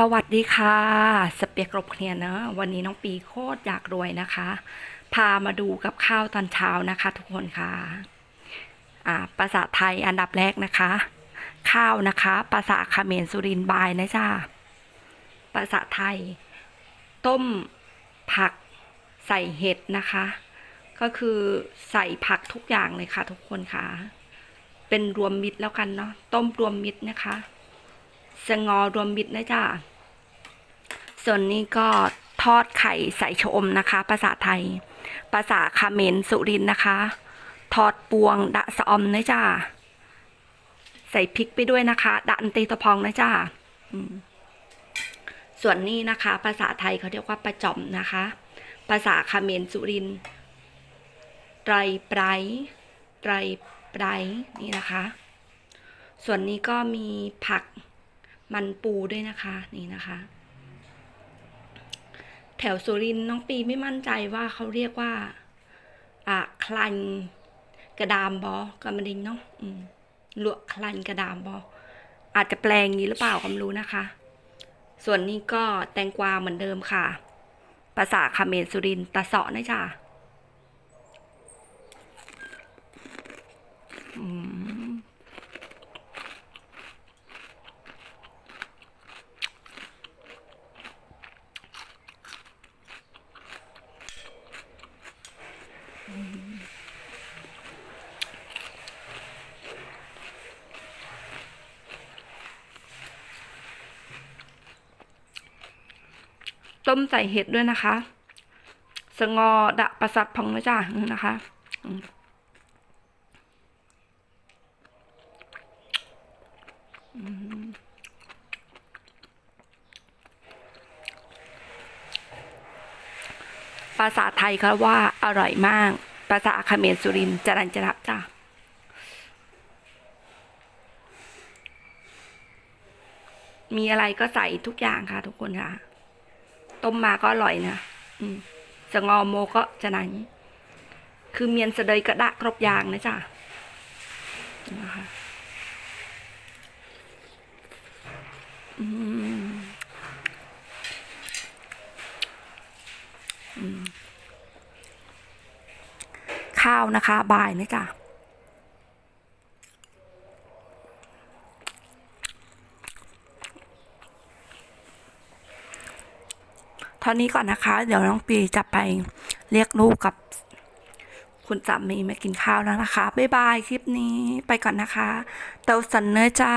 สวัสดีค่ะ สเปียกรบเคลียร์นะ วันนี้น้องปีโคตรอยากรวยนะคะ พามาดูกับข้าวตอนเช้านะคะ ทุกคนค่ะ อ่าภาษาไทยอันดับแรกนะคะ ข้าวนะคะภาษาเขมรสุรินบายนะจ้าภาษาไทย ต้มผักใส่เห็ดนะคะ ก็คือใส่ผักทุกอย่างเลยค่ะ ทุกคนค่ะ เป็นรวมมิตรแล้วกันเนาะต้มรวมมิตรนะคะ สงอรวมมิตรนะจ๊ะส่วนนี้ก็ทอดไข่ใส่ชอมนะคะ ภาษาไทย ภาษาคาเมรสุรินนะคะ ทอดปวงดะสะอมนะจ๊ะใส่พริกไปด้วยนะคะ ดะอันตีตะพองนะจ๊ะส่วนนี้นะคะ ภาษาไทยเขาเรียกว่าประจอมนะคะ ภาษาคาเมรสุรินทร์ไตรไพรไตรไพรนี่นะคะ ส่วนนี้ก็มีผัก มันปูด้วยนะคะนี่นะคะ แถวสุรินน้องปีไม่มั่นใจว่าเขาเรียกว่าอะคลันกระดามบอกำมดิงเนาะอืมลวกคลันกระดามบออาจจะแปลงนี้หรือเปล่าก็ไม่รู้นะคะ ส่วนนี้ก็แตงกวาเหมือนเดิมค่ะ ภาษาคาเมรสุรินตะเสาะนะจ๊ะอืม ต้มใส่เห็ดด้วยนะคะ สงอดะประสัดพองนะจ้านี่นะคะ อืมอืม ภาษาไทยเขาว่าอร่อยมาก ภาษาเขมรสุรินจรัญจรับจ้ามีอะไรก็ใส่ทุกอย่างค่ะ ทุกคนค่ะ ต้มมาก็อร่อยนะอืมสงอโมก็จะนั้น คือเมียนสะเดยกระดะครบอยางนะจ๊ะนะคะอืมอืม ข้าวนะคะบ่ายนะจ๊ะเท่านี้ก่อนนะคะ เดี๋ยวน้องปีจะไปเรียกลูกกับคุณสามีมากินข้าวแล้วนะคะ บ๊ายบายคลิปนี้ไปก่อนนะคะ เตาสันเนอจ้า